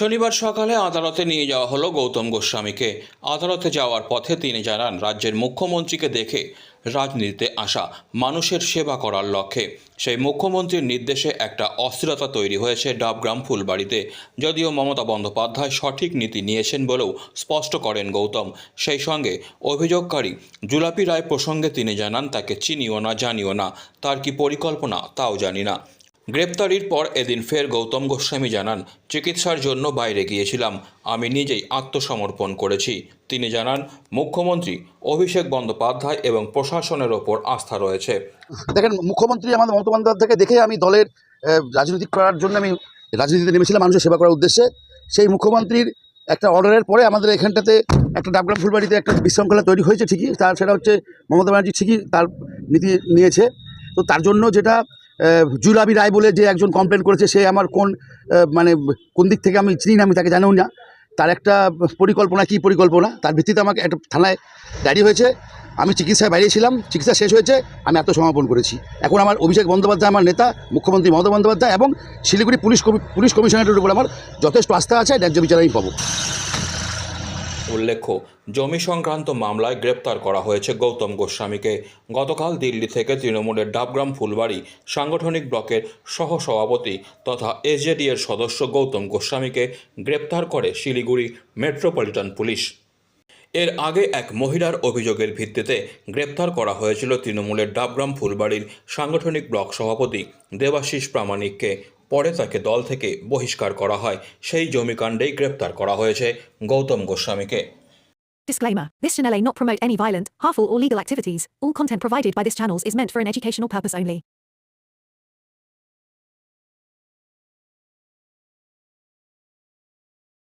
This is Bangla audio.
শনিবার সকালে আদালতে নিয়ে যাওয়া হলো গৌতম গোস্বামীকে। আদালতে যাওয়ার পথে তিনি জানান, রাজ্যের মুখ্যমন্ত্রীকে দেখে রাজনীতিতে আসা মানুষের সেবা করার লক্ষ্যে। সেই মুখ্যমন্ত্রীর নির্দেশে একটা অস্থিরতা তৈরি হয়েছে ডাবগ্রাম ফুলবাড়িতে। যদিও মমতা বন্দ্যোপাধ্যায় সঠিক নীতি নিয়েছেন বলেও স্পষ্ট করেন গৌতম। সেই সঙ্গে অভিযোগকারী জুলাপি রায় প্রসঙ্গে তিনি জানান, তাকে চিনিও না, জানিও না। তার কি পরিকল্পনা, তাও জানি না। গ্রেপ্তারির পর এদিন ফের গৌতম গোস্বামী জানান, চিকিৎসার জন্য বাইরে গিয়েছিলাম। আমি নিজেই আত্মসমর্পণ করেছি। তিনি জানান, মুখ্যমন্ত্রী, অভিষেক বন্দ্যোপাধ্যায় এবং প্রশাসনের ওপর আস্থা রয়েছে। দেখেন, মুখ্যমন্ত্রী আমাদের মমতা বন্দ্যোপাধ্যায়কে দেখে আমি দলের রাজনীতি করার জন্য আমি রাজনীতিতে নেমেছিলাম মানুষের সেবা করার উদ্দেশ্যে। সেই মুখ্যমন্ত্রীর একটা অর্ডারের পরে আমাদের এখানটাতে একটা ডাবগ্রাম ফুলবাড়িতে একটা বিশৃঙ্খলা তৈরি হয়েছে ঠিকই। তার, সেটা হচ্ছে মমতা ব্যানার্জি ঠিকই তার নীতি নিয়েছে। তো তার জন্য যেটা জুলাবি রায় বলে যে একজন কমপ্লেন করেছে, সে আমার কোন মানে কোন দিক থেকে আমি চিনি না, আমি তাকে জানিও না। তার একটা পরিকল্পনা, কী পরিকল্পনা? তার ভিত্তিতে আমাকে একটা থানায় ডায়েরি হয়েছে। আমি চিকিৎসায় বাইরে ছিলাম, চিকিৎসা শেষ হয়েছে, আমি আত্মসমর্পণ করেছি। এখন আমার অভিষেক বন্দ্যোপাধ্যায় আমার নেতা, মুখ্যমন্ত্রী মমতা বন্দ্যোপাধ্যায় এবং শিলিগুড়ি পুলিশ পুলিশ কমিশনারের উপর আমার যথেষ্ট আস্থা আছে, ন্যায্য বিচার আমি পাবো। উল্লেখ্য, জমি সংক্রান্ত মামলায় গ্রেপ্তার করা হয়েছে গৌতম গোস্বামীকে। গতকাল দিল্লি থেকে তৃণমূলের ডাবগ্রাম ফুলবাড়ি সাংগঠনিক ব্লকের সহসভাপতি তথা এসজেডি এর সদস্য গৌতম গোস্বামীকে গ্রেপ্তার করে শিলিগুড়ি মেট্রোপলিটন পুলিশ। এর আগে এক মহিলার অভিযোগের ভিত্তিতে গ্রেপ্তার করা হয়েছিল তৃণমূলের ডাবগ্রাম ফুলবাড়ির সাংগঠনিক ব্লক সভাপতি দেবাশিস প্রামাণিককে। পরে তাকে দল থেকে বহিষ্কার করা হয় সেই জমিকাণ্ডেই গ্রেপ্তার করা হয়েছে Gautam গোস্বামীকে Disclaimer This channel may not promote any violent, harmful, or legal activities. All content provided by this channel is meant for an educational purpose only.